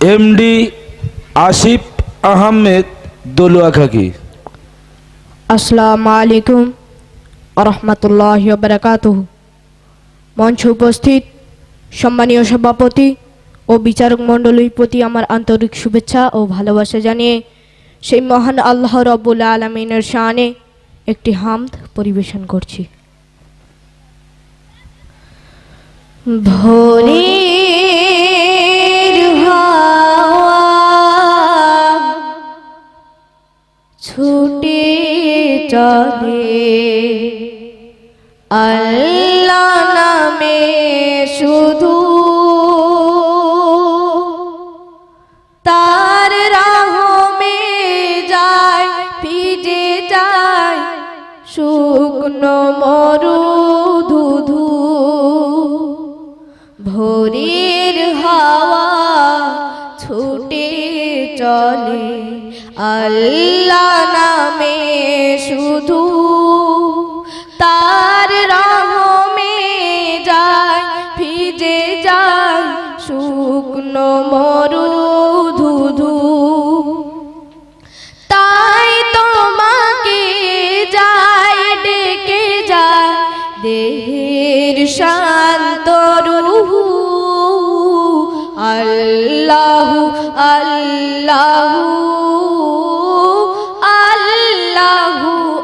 MD Asif Ahmed Dalua খাকি আসসালামু আলাইকুম রহমতুল্লাহ বারাকাতুহ মঞ্চ উপস্থিত সম্মানীয় সভাপতি ও বিচারক মণ্ডলীর প্রতি আমার আন্তরিক শুভেচ্ছা ও ভালোবাসা জানিয়ে সেই মহান আল্লাহ রব্বুল আলমিনের শানে একটি হামদ পরিবেশন করছি। ভোরের ছুটে চলে। আল্লাহ নামে শুধু তার রাহমে যায়, ভিজে যায়, শুকনো মরু ধুধু। ভোরের হাওয়া ছুটে চলে। আল্লাহ নামে শুধু তার রহমে যায়, ভিজে যায় শুকনো মরু ধুধু। তাই তোমাকে যায়, ডেকে যায়, দেহের শান্ত রুহু। আল্লাহু আল্লাহু।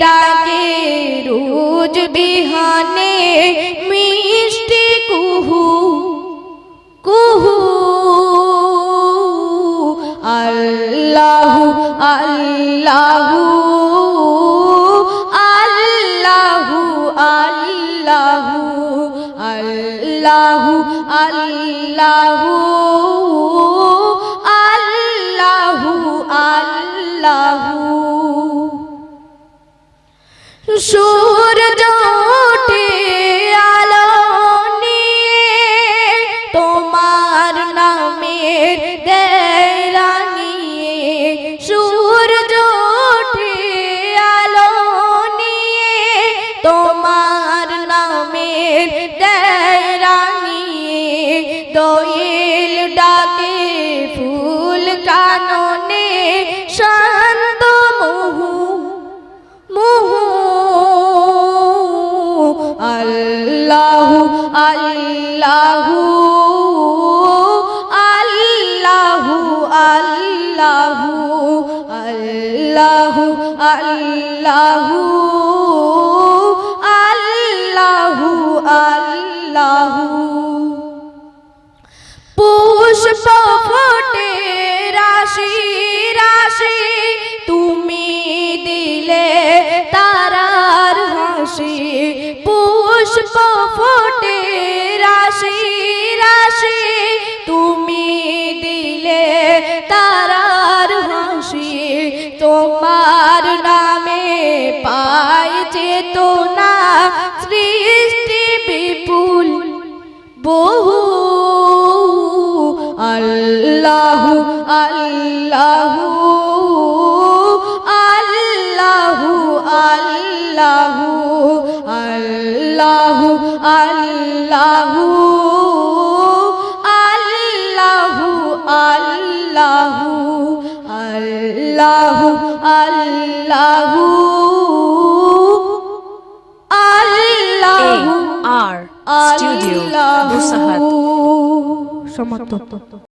ডাকে রোজ বিহানে মিষ্টি সূর্য আল্লাহু আল্লাহু আল্লাহু। পুষ্প ফোটে রাশি রাশি তুমি দিলে তারার হাসি। পুষ্প সমর্থ।